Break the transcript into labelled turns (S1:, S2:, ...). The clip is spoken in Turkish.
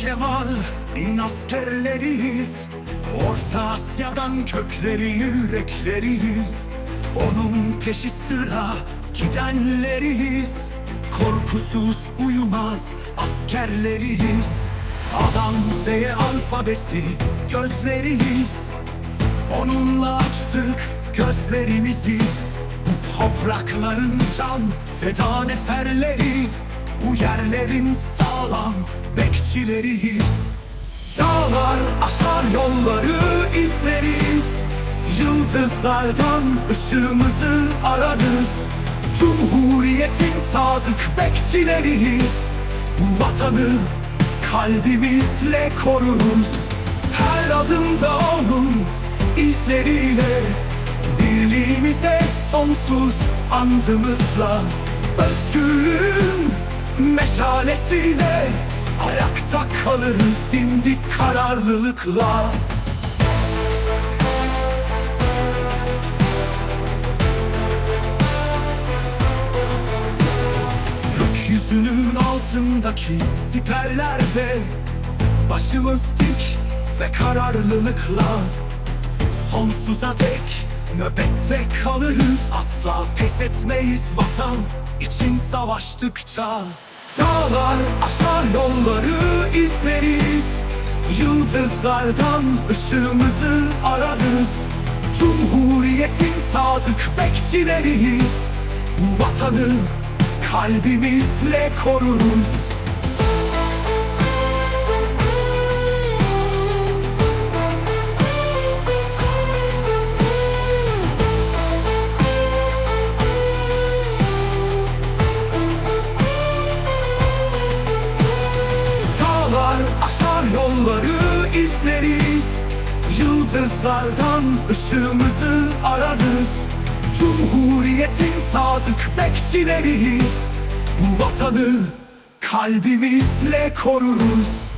S1: Kemal'in askerleriyiz. Orta Asya'dan kökleri yürekleriyiz. Onun peşi sıra gidenleriyiz. Korkusuz uyumaz askerleriyiz. Adam Z alfabesi gözleriyiz. Onunla açtık gözlerimizi. Bu toprakların can feda neferleri Bu yerlerin sağlam bekçileriyiz. Dağlar aşar yolları izleriz. Yıldızlardan ışığımızı ararız Cumhuriyetin sadık bekçileriyiz. Bu vatanı kalbimizle koruruz. Her adımda onun izleriyle Birliğimize sonsuz andımızla Özgürlüğün meşalesiyle Ayakta kalırız dimdik kararlılıkla. Gökyüzünün altındaki siperlerde Başımız dik ve kararlılıkla. Sonsuza dek nöbette kalırız Asla pes etmeyiz. Vatan için savaştıkça Dağlar aşar yolları izleriz. Yıldızlardan ışığımızı ararız Cumhuriyetin sadık bekçileriyiz. Bu vatanı kalbimizle koruruz izleriz. Yıldızlardan ışığımızı ararız. Cumhuriyetin sadık bekçileriyiz. Bu vatanı kalbimizle koruruz